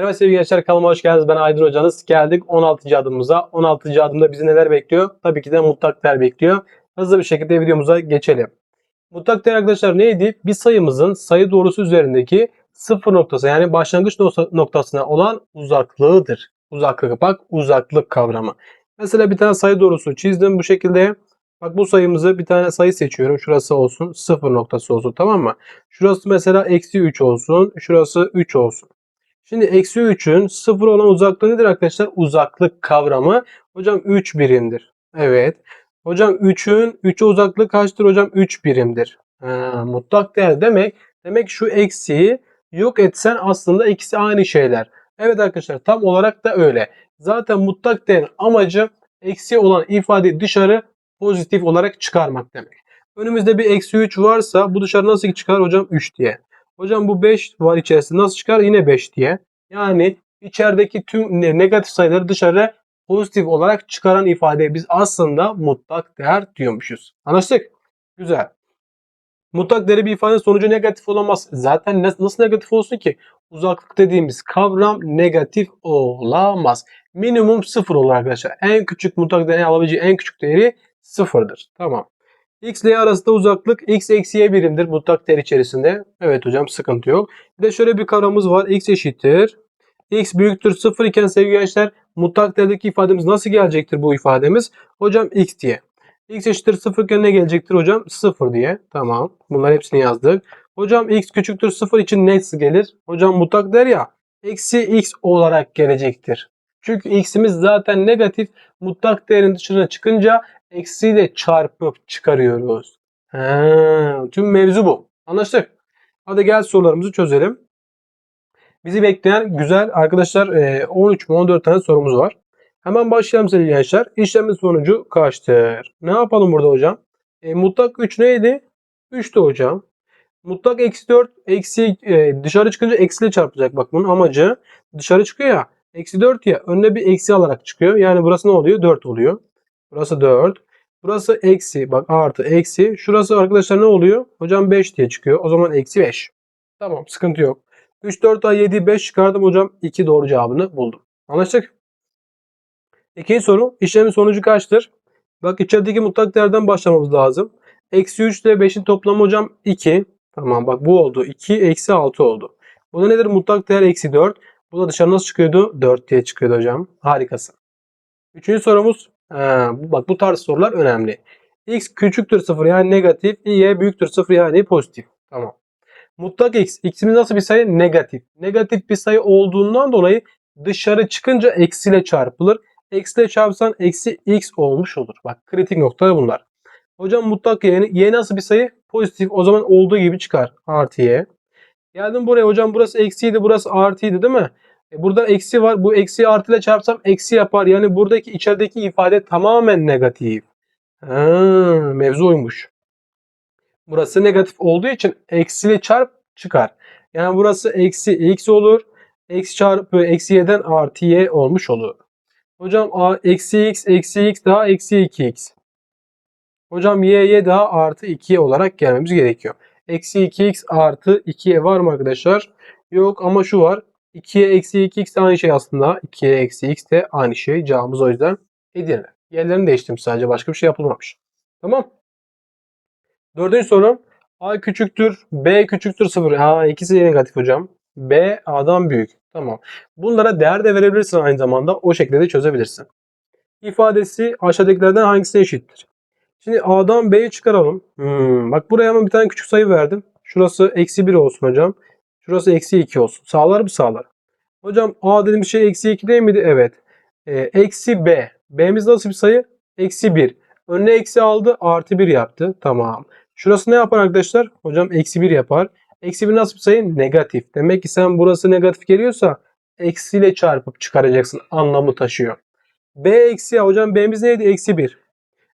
Merhaba sevgili gençler kanalıma hoş geldiniz. Ben Aydın Hocanız. Geldik 16. adımımıza. 16. adımda bizi neler bekliyor? Tabii ki de mutlak değer bekliyor. Hızlı bir şekilde videomuza geçelim. Mutlak değer arkadaşlar neydi? Bir sayımızın sayı doğrusu üzerindeki sıfır noktası yani başlangıç nokta- noktasına olan uzaklığıdır. Uzaklık bak uzaklık kavramı. Mesela bir tane sayı doğrusu çizdim bu şekilde. Bak bu sayımızı bir tane sayı seçiyorum. Şurası olsun. Sıfır noktası olsun tamam mı? Şurası mesela eksi 3 olsun. Şurası 3 olsun. Şimdi eksi 3'ün 0 olan uzaklığı nedir arkadaşlar? Uzaklık kavramı. Hocam 3 birimdir. Evet. Hocam 3'ün 3'e uzaklığı kaçtır hocam? 3 birimdir. Ha, mutlak değer demek. Demek şu eksiği yok etsen aslında ikisi aynı şeyler. Evet arkadaşlar tam olarak da öyle. Zaten mutlak değerin amacı eksi olan ifadeyi dışarı pozitif olarak çıkarmak demek. Önümüzde bir eksi 3 varsa bu dışarı nasıl çıkar hocam? 3 diye. Hocam bu 5 var içerisinde nasıl çıkar? Yine 5 diye. Yani içerideki tüm ne- negatif sayıları dışarı pozitif olarak çıkaran ifadeye biz aslında mutlak değer diyormuşuz. Anlaştık? Güzel. Mutlak değeri bir ifadenin sonucu negatif olamaz. Zaten nasıl negatif olsun ki? Uzaklık dediğimiz kavram negatif olamaz. Minimum sıfır olur arkadaşlar. En küçük mutlak değeri alabileceği en küçük değeri sıfırdır. Tamam. X ile arasında uzaklık x eksi y birimdir mutlak değer içerisinde. Evet hocam sıkıntı yok. Bir de şöyle bir kavramımız var. x eşittir. x büyüktür 0 iken sevgili gençler mutlak değerdeki ifademiz nasıl gelecektir bu ifademiz? Hocam x diye. x eşittir 0 iken ne gelecektir hocam? 0 diye. Tamam. Bunların hepsini yazdık. Hocam x küçüktür 0 için nasıl gelir? Hocam mutlak değer ya. Eksi x olarak gelecektir. Çünkü x'imiz zaten negatif. Mutlak değerin dışına çıkınca eksiyle çarpıp çıkarıyoruz. Ha, tüm mevzu bu. Anlaştık. Hadi gel sorularımızı çözelim. Bizi bekleyen güzel arkadaşlar e, 13 mi 14 tane sorumuz var. Hemen başlayalım sevgili gençler. İşlemin sonucu kaçtır? Ne yapalım burada hocam? E, mutlak 3 neydi? 3'tü hocam. Mutlak eksi 4 eksi e, dışarı çıkınca eksiyle çarpacak. Bak bunun amacı dışarı çıkıyor ya. Eksi 4 ya önüne bir eksi alarak çıkıyor. Yani burası ne oluyor? 4 oluyor. Burası 4. Burası eksi. Bak artı eksi. Şurası arkadaşlar ne oluyor? Hocam 5 diye çıkıyor. O zaman eksi 5. Tamam sıkıntı yok. 3, 4 daha 7, 5 çıkardım hocam. 2 doğru cevabını buldum. Anlaştık? İkinci soru. İşlemin sonucu kaçtır? Bak içerideki mutlak değerden başlamamız lazım. Eksi 3 ile 5'in toplamı hocam 2. Tamam bak bu oldu. 2 eksi 6 oldu. Bu da nedir? Mutlak değer eksi 4. Bu da dışarı nasıl çıkıyordu? 4 diye çıkıyordu hocam. Harikasın. Üçüncü sorumuz. Ha, bak bu tarz sorular önemli. X küçüktür 0 yani negatif. Y büyüktür 0 yani pozitif. Tamam. Mutlak x. X'imiz nasıl bir sayı? Negatif. Negatif bir sayı olduğundan dolayı dışarı çıkınca eksiyle çarpılır. Eksiyle çarpsan eksi x olmuş olur. Bak kritik noktalar bunlar. Hocam mutlak y, y nasıl bir sayı? Pozitif. O zaman olduğu gibi çıkar. Artı y. Geldim buraya hocam burası eksiydi burası artıydı değil mi? E burada eksi var. Bu eksiyi artı ile çarpsam eksi yapar. Yani buradaki içerideki ifade tamamen negatif. Ha, mevzu oymuş. Burası negatif olduğu için eksiyle çarp çıkar. Yani burası eksi x olur. Eksi çarpı eksi y'den artı y olmuş olur. Hocam a, eksi x eksi x daha eksi 2x. Hocam y y daha artı 2 olarak gelmemiz gerekiyor. Eksi 2x artı 2y var mı arkadaşlar? Yok ama şu var. 2'ye eksi 2x de aynı şey aslında. 2'ye eksi x de aynı şey. Cevabımız o yüzden Edirne. Yerlerini değiştirdim sadece. Başka bir şey yapılmamış. Tamam. Dördüncü soru. A küçüktür. B küçüktür 0. A ikisi de negatif hocam. B A'dan büyük. Tamam. Bunlara değer de verebilirsin aynı zamanda. O şekilde de çözebilirsin. İfadesi aşağıdakilerden hangisine eşittir? Şimdi A'dan B'yi çıkaralım. Hmm, bak buraya hemen bir tane küçük sayı verdim. Şurası eksi 1 olsun hocam. Şurası eksi 2 olsun. Sağlar mı sağlar? Hocam A dediğim şey eksi 2 değil miydi? Evet. Ee, eksi B. B'miz nasıl bir sayı? Eksi 1. Önüne eksi aldı. Artı 1 yaptı. Tamam. Şurası ne yapar arkadaşlar? Hocam eksi 1 yapar. Eksi 1 nasıl bir sayı? Negatif. Demek ki sen burası negatif geliyorsa eksiyle çarpıp çıkaracaksın. Anlamı taşıyor. B eksi A. Hocam B'miz neydi? Eksi 1.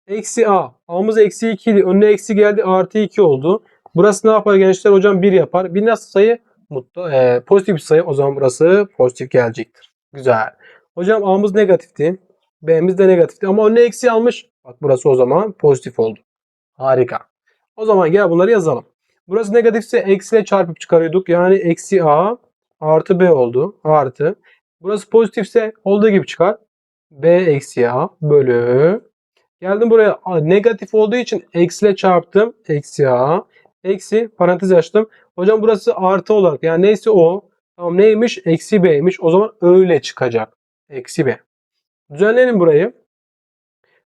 Eksi A. A'mız eksi 2 idi. Önüne eksi geldi. Artı 2 oldu. Burası ne yapar gençler? Hocam 1 yapar. Bir nasıl sayı? Mutlu, e, pozitif bir sayı. O zaman burası pozitif gelecektir. Güzel. Hocam A'mız negatifti. B'miz de negatifti. Ama önüne eksi almış. Bak burası o zaman pozitif oldu. Harika. O zaman gel bunları yazalım. Burası negatifse eksiyle çarpıp çıkarıyorduk. Yani eksi A artı B oldu. Artı. Burası pozitifse olduğu gibi çıkar. B eksi A bölü. Geldim buraya negatif olduğu için eksiyle çarptım. Eksi A. Eksi parantez açtım. Hocam burası artı olarak yani neyse o. Tamam neymiş? Eksi B'ymiş. O zaman öyle çıkacak. Eksi B. Düzenleyelim burayı.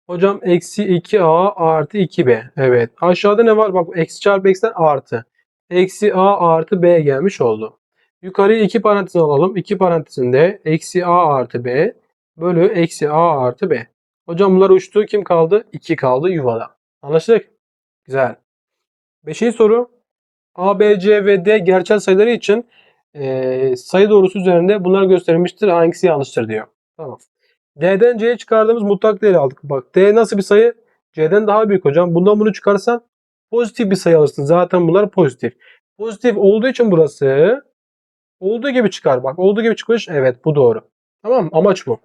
Hocam eksi 2A artı 2B. Evet. Aşağıda ne var? Bak eksi çarpı eksiden artı. Eksi A artı B gelmiş oldu. Yukarıya iki parantez alalım. İki parantezinde eksi A artı B bölü eksi A artı B. Hocam bunlar uçtu. Kim kaldı? 2 kaldı yuvada. Anlaştık? Güzel. Beşinci soru. A, B, C ve D gerçel sayıları için eee, sayı doğrusu üzerinde bunlar gösterilmiştir. Hangisi yanlıştır diyor. Tamam. D'den C'ye çıkardığımız mutlak değeri aldık. Bak D nasıl bir sayı? C'den daha büyük hocam. Bundan bunu çıkarsan pozitif bir sayı alırsın. Zaten bunlar pozitif. Pozitif olduğu için burası olduğu gibi çıkar. Bak olduğu gibi çıkmış. Evet bu doğru. Tamam? Amaç bu.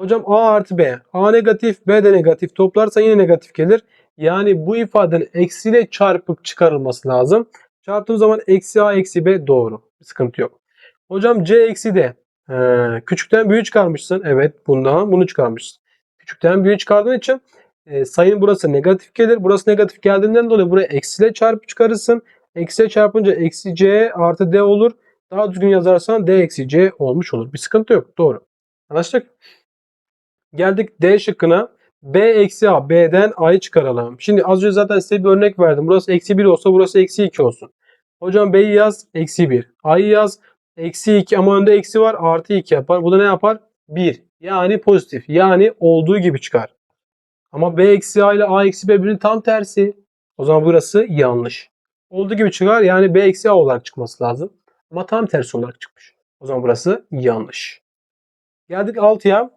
Hocam A artı B. A negatif, B de negatif. Toplarsa yine negatif gelir. Yani bu ifadenin eksiyle çarpıp çıkarılması lazım. Çarptığım zaman eksi A eksi B doğru. Sıkıntı yok. Hocam C eksi D. He, küçükten büyüğü çıkarmışsın. Evet bundan bunu çıkarmışsın. Küçükten büyüğü çıkardığın için e, sayın burası negatif gelir. Burası negatif geldiğinden dolayı buraya eksiyle çarpıp çıkarırsın. Eksiyle çarpınca eksi C artı D olur. Daha düzgün yazarsan D eksi C olmuş olur. Bir sıkıntı yok. Doğru. Anlaştık? Geldik D şıkkına. B eksi A. B'den A'yı çıkaralım. Şimdi az önce zaten size bir örnek verdim. Burası eksi 1 olsa burası eksi 2 olsun. Hocam B'yi yaz. Eksi 1. A'yı yaz. Eksi 2 ama önde eksi var. Artı 2 yapar. Bu da ne yapar? 1. Yani pozitif. Yani olduğu gibi çıkar. Ama B eksi A ile A eksi B birbirinin tam tersi. O zaman burası yanlış. Olduğu gibi çıkar. Yani B eksi A olarak çıkması lazım. Ama tam tersi olarak çıkmış. O zaman burası yanlış. Geldik 6'ya.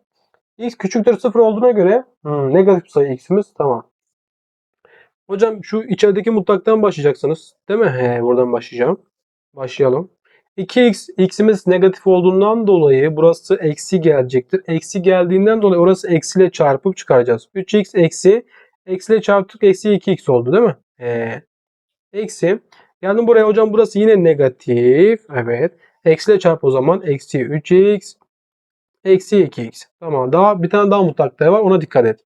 X küçüktür 0 olduğuna göre hmm, negatif sayı x'imiz tamam. Hocam şu içerideki mutlaktan başlayacaksınız. Değil mi? He, buradan başlayacağım. Başlayalım. 2x x'imiz negatif olduğundan dolayı burası eksi gelecektir. Eksi geldiğinden dolayı orası eksiyle çarpıp çıkaracağız. 3x eksi eksiyle çarptık eksi 2x oldu değil mi? He. Eksi. Geldim buraya hocam burası yine negatif. Evet. Eksiyle çarp o zaman. Eksi 3x Eksi 2x. Tamam. Daha bir tane daha mutlak değer var. Ona dikkat et.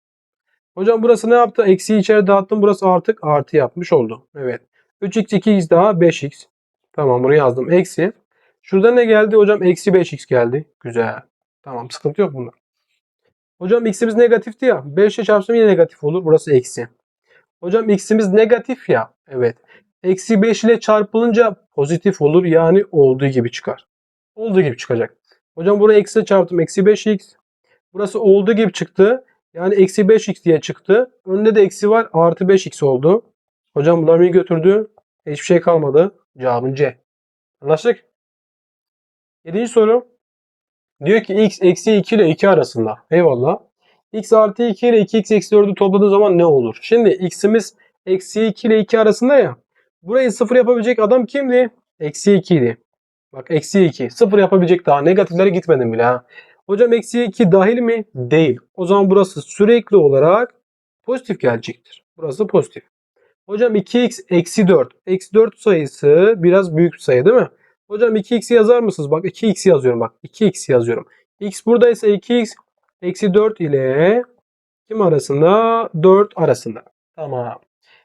Hocam burası ne yaptı? Eksiyi içeri dağıttım. Burası artık artı yapmış oldu. Evet. 3x 2x daha 5x. Tamam bunu yazdım. Eksi. Şurada ne geldi hocam? Eksi 5x geldi. Güzel. Tamam sıkıntı yok bunda. Hocam x'imiz negatifti ya. 5 ile çarpsam yine negatif olur. Burası eksi. Hocam x'imiz negatif ya. Evet. Eksi 5 ile çarpılınca pozitif olur. Yani olduğu gibi çıkar. Olduğu gibi çıkacak. Hocam buraya eksi çarptım. Eksi 5x. Burası olduğu gibi çıktı. Yani eksi 5x diye çıktı. Önünde de eksi var. Artı 5x oldu. Hocam bunlar beni götürdü. Hiçbir şey kalmadı. Cevabın C. Anlaştık? Yedinci soru. Diyor ki x eksi 2 ile 2 arasında. Eyvallah. x artı 2 ile 2x eksi 4'ü topladığı zaman ne olur? Şimdi x'imiz eksi 2 ile 2 arasında ya. Burayı sıfır yapabilecek adam kimdi? Eksi 2 idi. Bak eksi 2. Sıfır yapabilecek daha. Negatiflere gitmedim bile ha. Hocam eksi 2 dahil mi? Değil. O zaman burası sürekli olarak pozitif gelecektir. Burası pozitif. Hocam 2x eksi 4. Eksi 4 sayısı biraz büyük bir sayı değil mi? Hocam 2x'i yazar mısınız? Bak 2x yazıyorum bak. 2x yazıyorum. x buradaysa 2x eksi 4 ile kim arasında? 4 arasında. Tamam.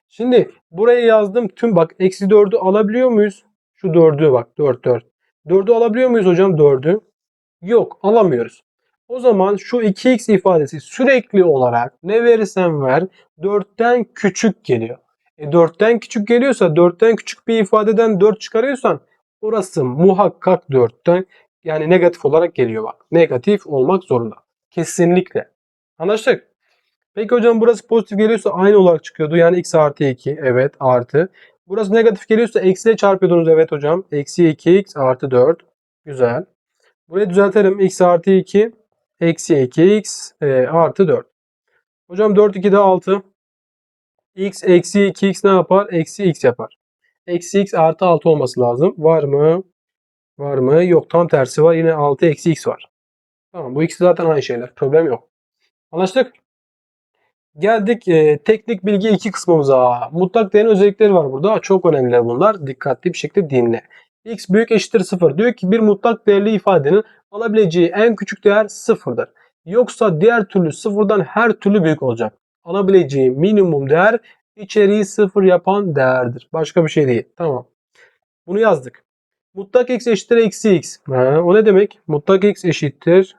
Şimdi buraya yazdım tüm bak eksi 4'ü alabiliyor muyuz? Şu 4'ü bak 4 4. 4'ü alabiliyor muyuz hocam 4'ü? Yok alamıyoruz. O zaman şu 2x ifadesi sürekli olarak ne verirsen ver 4'ten küçük geliyor. E 4'ten küçük geliyorsa 4'ten küçük bir ifadeden 4 çıkarıyorsan orası muhakkak 4'ten yani negatif olarak geliyor bak. Negatif olmak zorunda. Kesinlikle. Anlaştık? Peki hocam burası pozitif geliyorsa aynı olarak çıkıyordu. Yani x artı 2. Evet artı. Burası negatif geliyorsa eksiyle çarpıyordunuz. Evet hocam. Eksi 2x artı 4. Güzel. Burayı düzeltelim. x artı 2. Eksi 2x e, artı 4. Hocam 4 2 de 6. x eksi 2x ne yapar? Eksi x yapar. Eksi x artı 6 olması lazım. Var mı? Var mı? Yok tam tersi var. Yine 6 eksi x var. Tamam bu ikisi zaten aynı şeyler. Problem yok. Anlaştık? Geldik e, teknik bilgi 2 kısmımıza. Mutlak değerin özellikleri var burada. Çok önemliler bunlar. Dikkatli bir şekilde dinle. x büyük eşittir 0. Diyor ki bir mutlak değerli ifadenin alabileceği en küçük değer 0'dır. Yoksa diğer türlü sıfırdan her türlü büyük olacak. Alabileceği minimum değer içeriği sıfır yapan değerdir. Başka bir şey değil. Tamam. Bunu yazdık. Mutlak x eşittir eksi x. Ha, o ne demek? Mutlak x eşittir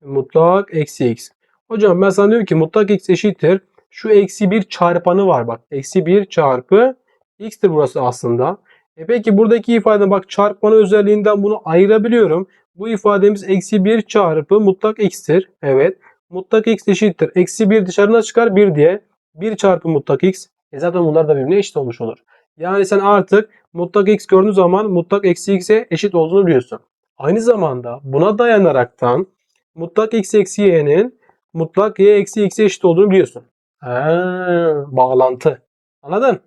mutlak eksi x. Hocam ben sana diyorum ki mutlak x eşittir. Şu eksi 1 çarpanı var bak. Eksi 1 çarpı x'tir burası aslında. E peki buradaki ifade bak çarpmanı özelliğinden bunu ayırabiliyorum. Bu ifademiz eksi 1 çarpı mutlak x'tir. Evet. Mutlak x eşittir. Eksi 1 dışarına çıkar 1 diye. 1 çarpı mutlak x. E zaten bunlar da birbirine eşit olmuş olur. Yani sen artık mutlak x gördüğün zaman mutlak eksi x'e eşit olduğunu biliyorsun. Aynı zamanda buna dayanaraktan mutlak x eksi y'nin mutlak y eksi x'e eşit olduğunu biliyorsun. Ha, bağlantı. Anladın?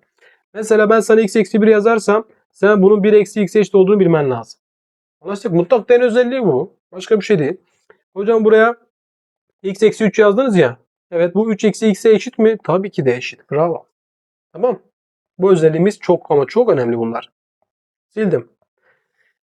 Mesela ben sana x eksi 1 yazarsam sen bunun 1 eksi x'e eşit olduğunu bilmen lazım. Anlaştık. Mutlak değer özelliği bu. Başka bir şey değil. Hocam buraya x eksi 3 yazdınız ya. Evet bu 3 eksi x'e eşit mi? Tabii ki de eşit. Bravo. Tamam. Bu özelliğimiz çok ama çok önemli bunlar. Sildim.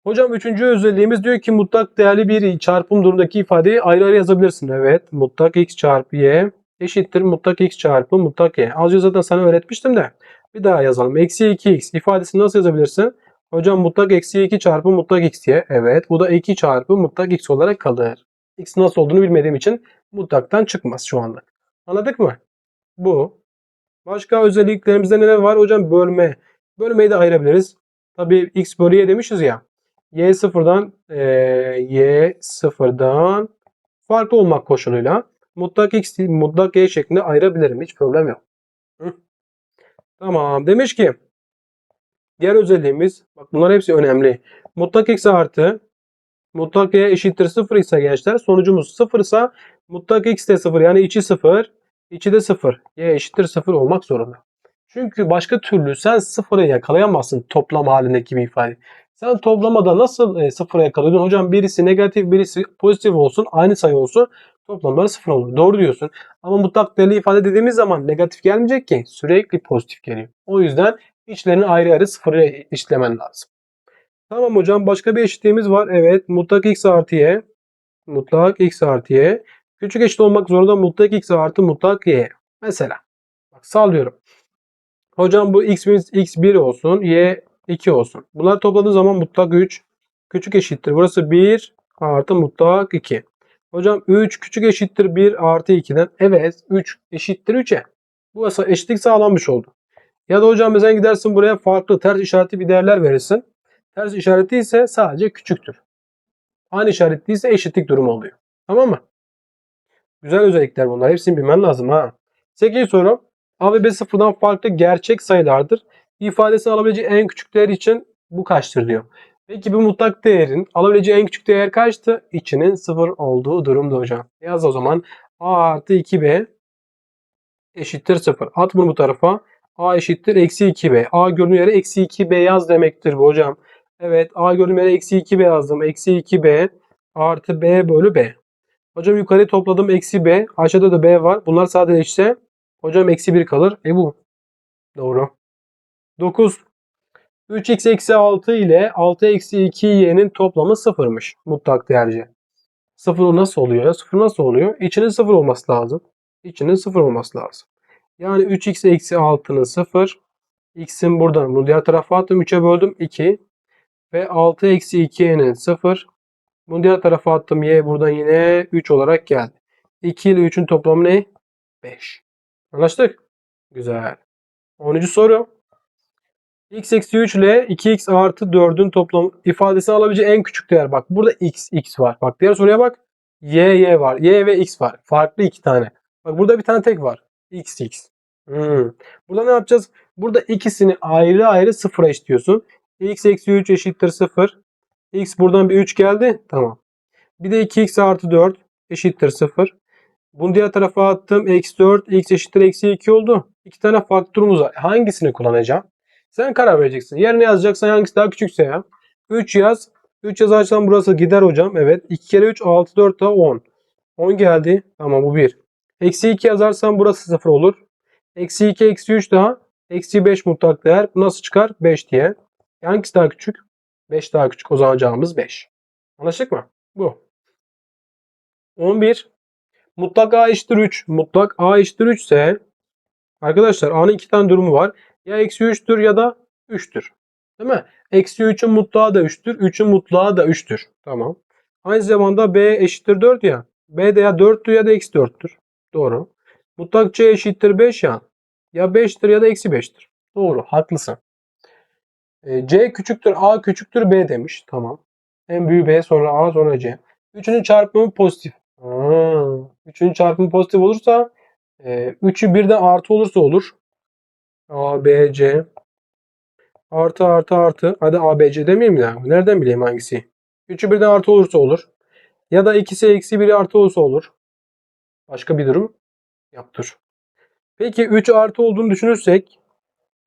Hocam üçüncü özelliğimiz diyor ki mutlak değerli bir çarpım durumundaki ifadeyi ayrı ayrı yazabilirsin. Evet. Mutlak x çarpı y eşittir mutlak x çarpı mutlak y. Az önce zaten sana öğretmiştim de. Bir daha yazalım. Eksi 2x ifadesini nasıl yazabilirsin? Hocam mutlak eksi 2 çarpı mutlak x diye. Evet. Bu da 2 çarpı mutlak x olarak kalır. X nasıl olduğunu bilmediğim için mutlaktan çıkmaz şu anda. Anladık mı? Bu. Başka özelliklerimizde neler var? Hocam bölme. Bölmeyi de ayırabiliriz. Tabii x bölü y demişiz ya. Y sıfırdan e, y sıfırdan farklı olmak koşuluyla mutlak x mutlak y şeklinde ayırabilirim. Hiç problem yok. Hı. Tamam. Demiş ki diğer özelliğimiz bak bunlar hepsi önemli. Mutlak x artı mutlak y eşittir 0 ise gençler sonucumuz 0 ise mutlak x de 0 yani içi 0 içi de 0 y eşittir 0 olmak zorunda. Çünkü başka türlü sen sıfırı yakalayamazsın toplam halindeki bir ifade. Sen toplamada nasıl e, sıfıra yakalıyordun? Hocam birisi negatif birisi pozitif olsun aynı sayı olsun toplamları sıfır olur. Doğru diyorsun. Ama mutlak değerli ifade dediğimiz zaman negatif gelmeyecek ki sürekli pozitif geliyor. O yüzden içlerini ayrı ayrı sıfıra işlemen lazım. Tamam hocam başka bir eşitliğimiz var. Evet mutlak x artı y mutlak x artı y küçük eşit olmak zorunda mutlak x artı mutlak y. Mesela bak sallıyorum. Hocam bu x, x1 olsun y 2 olsun. Bunlar topladığın zaman mutlak 3 küçük eşittir. Burası 1 artı mutlak 2. Hocam 3 küçük eşittir 1 artı 2'den. Evet 3 eşittir 3'e. Bu eşitlik sağlanmış oldu. Ya da hocam sen gidersin buraya farklı ters işaretli bir değerler verirsin. Ters işaretli ise sadece küçüktür. Aynı işaretli ise eşitlik durumu oluyor. Tamam mı? Güzel özellikler bunlar. Hepsini bilmen lazım ha. 8 soru. A ve B sıfırdan farklı gerçek sayılardır. İfadesini alabileceği en küçük değer için bu kaçtır diyor. Peki bu mutlak değerin alabileceği en küçük değer kaçtı? İçinin sıfır olduğu durumda hocam. Yaz o zaman A artı 2B eşittir 0. At bunu bu tarafa. A eşittir eksi 2B. A görünür yere eksi 2B yaz demektir bu hocam. Evet A görünür yere eksi 2B yazdım. Eksi 2B artı B bölü B. Hocam yukarı topladım eksi B. Aşağıda da B var. Bunlar sadeleşse hocam eksi 1 kalır. E bu. Doğru. 9. 3x eksi 6 ile 6 eksi 2y'nin toplamı sıfırmış. Mutlak değerci. Sıfır nasıl oluyor? Sıfır nasıl oluyor? İçinin sıfır olması lazım. İçinin sıfır olması lazım. Yani 3x eksi 6'nın sıfır. X'in buradan bunu diğer tarafa attım. 3'e böldüm 2. Ve 6 eksi 2y'nin sıfır. Bunu diğer tarafa attım. Y buradan yine 3 olarak geldi. 2 ile 3'ün toplamı ne? 5. Anlaştık? Güzel. 10. soru x eksi 3 ile 2x artı 4'ün toplam ifadesini alabileceği en küçük değer. Bak burada x, x var. Bak diğer soruya bak. y, y var. y ve x var. Farklı iki tane. Bak burada bir tane tek var. x, x. Hmm. Burada ne yapacağız? Burada ikisini ayrı ayrı sıfıra eşitliyorsun. x eksi 3 eşittir 0. x buradan bir 3 geldi. Tamam. Bir de 2x artı 4 eşittir 0. Bunu diğer tarafa attım. Eksi 4 x eşittir eksi 2 oldu. İki tane faktörümüz var. Hangisini kullanacağım? Sen karar vereceksin. Yerine yazacaksan hangisi daha küçükse ya. 3 yaz. 3 yazarsan burası gider hocam. Evet. 2 kere 3 6 4 daha 10. 10 geldi. Tamam bu 1. Eksi 2 yazarsan burası 0 olur. Eksi 2 eksi 3 daha. Eksi 5 mutlak değer. Bu nasıl çıkar? 5 diye. Hangisi daha küçük? 5 daha küçük. O zaman cevabımız 5. Anlaştık mı? Bu. 11. Mutlak A eşittir 3. Mutlak A eşittir 3 ise arkadaşlar A'nın iki tane durumu var. Ya eksi 3'tür ya da 3'tür. Değil mi? Eksi 3'ün mutlağı da 3'tür. 3'ün mutlağı da 3'tür. Tamam. Aynı zamanda B eşittir 4 ya. B de ya 4'tür ya da eksi 4'tür. Doğru. Mutlak C eşittir 5 ya. Ya 5'tir ya da eksi 5'tir. Doğru. Haklısın. E, C küçüktür A küçüktür B demiş. Tamam. En büyüğü B sonra A sonra C. Üçünün çarpımı pozitif. Aa, çarpımı pozitif olursa e, üçü birden artı olursa olur. A, B, C. Artı artı artı. Hadi A, B, C demeyeyim ya. Nereden bileyim hangisi? Üçü birden artı olursa olur. Ya da ikisi eksi biri artı olursa olur. Başka bir durum yaptır. Peki 3 artı olduğunu düşünürsek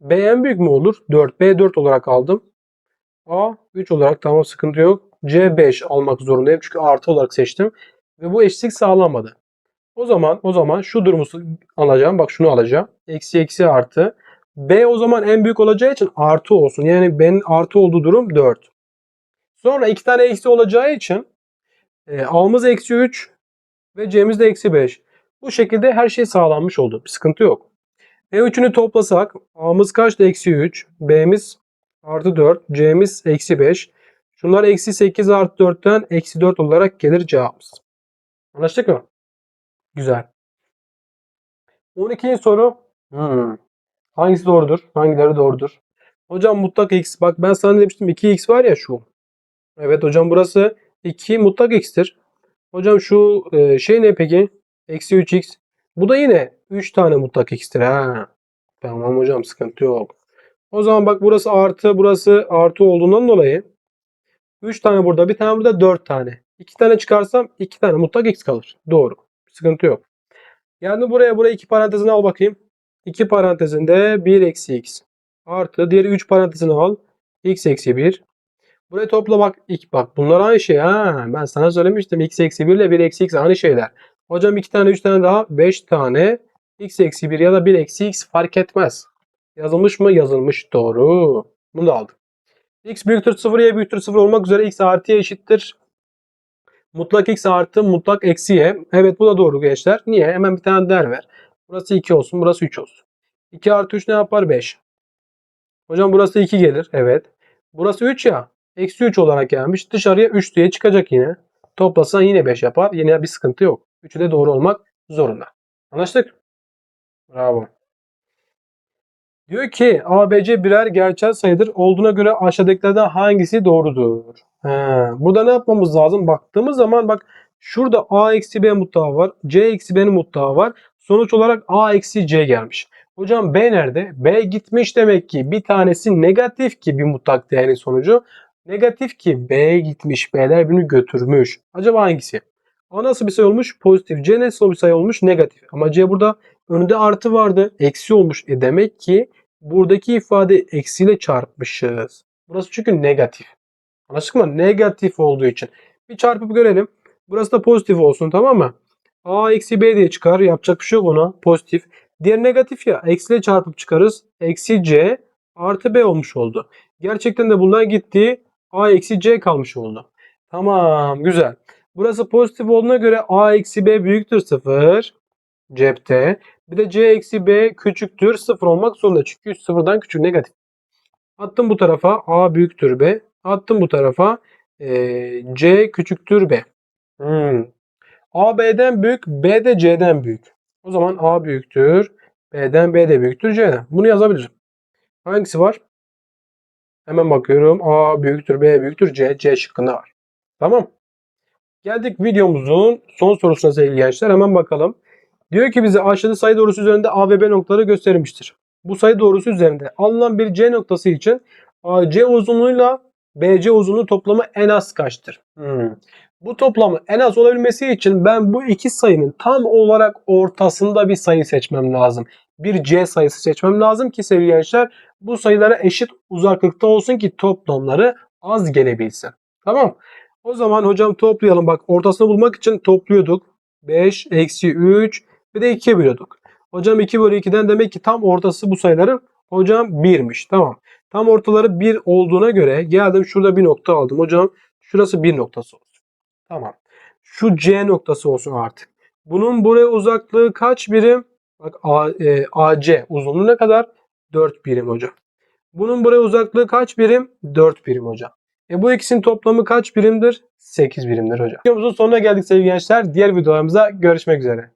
B en büyük mü olur? 4. B 4 olarak aldım. A 3 olarak tamam sıkıntı yok. C 5 almak zorundayım çünkü artı olarak seçtim. Ve bu eşitlik sağlanmadı. O zaman o zaman şu durumu alacağım. Bak şunu alacağım. Eksi eksi artı. B o zaman en büyük olacağı için artı olsun. Yani B'nin artı olduğu durum 4. Sonra iki tane eksi olacağı için e, A'mız eksi 3 ve C'miz de eksi 5. Bu şekilde her şey sağlanmış oldu. Bir sıkıntı yok. E üçünü toplasak A'mız kaçtı? Eksi 3. B'miz artı 4. C'miz eksi 5. Şunlar eksi 8 artı 4'ten eksi 4 olarak gelir cevabımız. Anlaştık mı? Güzel. 12. soru. Hmm. Hangisi doğrudur? Hangileri doğrudur? Hocam mutlak x. Bak ben sana demiştim 2x var ya şu. Evet hocam burası 2 mutlak x'tir. Hocam şu e, şey ne peki? Eksi 3x. Bu da yine 3 tane mutlak x'tir ha. Tamam hocam sıkıntı yok. O zaman bak burası artı burası artı olduğundan dolayı 3 tane burada bir tane burada 4 tane. 2 tane çıkarsam 2 tane mutlak x kalır. Doğru. Sıkıntı yok. Yani buraya buraya 2 parantezini al bakayım. 2 parantezinde 1 eksi x. Artı diğeri 3 parantezini al. x eksi 1. Buraya topla bak. bak bunlar aynı şey ha. Ben sana söylemiştim. x eksi 1 ile 1 eksi x aynı şeyler. Hocam 2 tane 3 tane daha 5 tane x eksi 1 ya da 1 eksi x fark etmez. Yazılmış mı? Yazılmış. Doğru. Bunu da aldık. x büyüktür 0 y büyüktür 0 olmak üzere x artı y eşittir. Mutlak x artı mutlak eksi y. Evet bu da doğru gençler. Niye? Hemen bir tane değer ver. Burası 2 olsun. Burası 3 olsun. 2 artı 3 ne yapar? 5. Hocam burası 2 gelir. Evet. Burası 3 ya. Eksi 3 olarak gelmiş. Dışarıya 3 diye çıkacak yine. Toplasan yine 5 yapar. Yine bir sıkıntı yok. Üçü de doğru olmak zorunda. Anlaştık? Bravo. Diyor ki ABC birer gerçel sayıdır. Olduğuna göre aşağıdakilerden hangisi doğrudur? He, burada ne yapmamız lazım? Baktığımız zaman bak şurada A eksi B mutlağı var. C eksi B'nin mutlağı var. Sonuç olarak A eksi C gelmiş. Hocam B nerede? B gitmiş demek ki bir tanesi negatif ki bir mutlak değerin sonucu. Negatif ki B gitmiş. B'ler birini götürmüş. Acaba hangisi? A nasıl bir sayı olmuş? Pozitif. C nasıl bir sayı olmuş? Negatif. Ama C burada önünde artı vardı. Eksi olmuş. E demek ki buradaki ifade eksiyle çarpmışız. Burası çünkü negatif. Anlaştık mı? Negatif olduğu için. Bir çarpıp görelim. Burası da pozitif olsun tamam mı? A eksi B diye çıkar. Yapacak bir şey yok ona. Pozitif. Diğer negatif ya. Eksiyle çarpıp çıkarız. Eksi C artı B olmuş oldu. Gerçekten de bunlar gitti. A eksi C kalmış oldu. Tamam güzel. Burası pozitif olduğuna göre A eksi B büyüktür 0 cepte. Bir de C eksi B küçüktür 0 olmak zorunda. Çünkü 0'dan küçük negatif. Attım bu tarafa A büyüktür B. Attım bu tarafa e, C küçüktür B. Hmm. A büyük, B de C'den büyük. O zaman A büyüktür, B'den B de büyüktür C'den. Bunu yazabilirim. Hangisi var? Hemen bakıyorum. A büyüktür, B büyüktür, C, C şıkkında var. Tamam. Geldik videomuzun son sorusuna sevgili gençler. Hemen bakalım. Diyor ki bize aşağıda sayı doğrusu üzerinde A ve B noktaları gösterilmiştir. Bu sayı doğrusu üzerinde alınan bir C noktası için AC uzunluğuyla BC uzunluğu toplamı en az kaçtır? Hmm. Bu toplamı en az olabilmesi için ben bu iki sayının tam olarak ortasında bir sayı seçmem lazım. Bir C sayısı seçmem lazım ki sevgili gençler bu sayılara eşit uzaklıkta olsun ki toplamları az gelebilsin. Tamam. O zaman hocam toplayalım. Bak ortasını bulmak için topluyorduk. 5 eksi 3 bir de 2'ye bölüyorduk. Hocam 2 bölü 2'den demek ki tam ortası bu sayıların hocam 1'miş. Tamam. Tam ortaları 1 olduğuna göre geldim şurada bir nokta aldım. Hocam şurası 1 noktası olsun. Tamam. Şu C noktası olsun artık. Bunun buraya uzaklığı kaç birim? Bak A, e, AC uzunluğu ne kadar? 4 birim hocam. Bunun buraya uzaklığı kaç birim? 4 birim hocam. E bu ikisinin toplamı kaç birimdir? 8 birimdir hocam. Videomuzun sonuna geldik sevgili gençler. Diğer videolarımıza görüşmek üzere.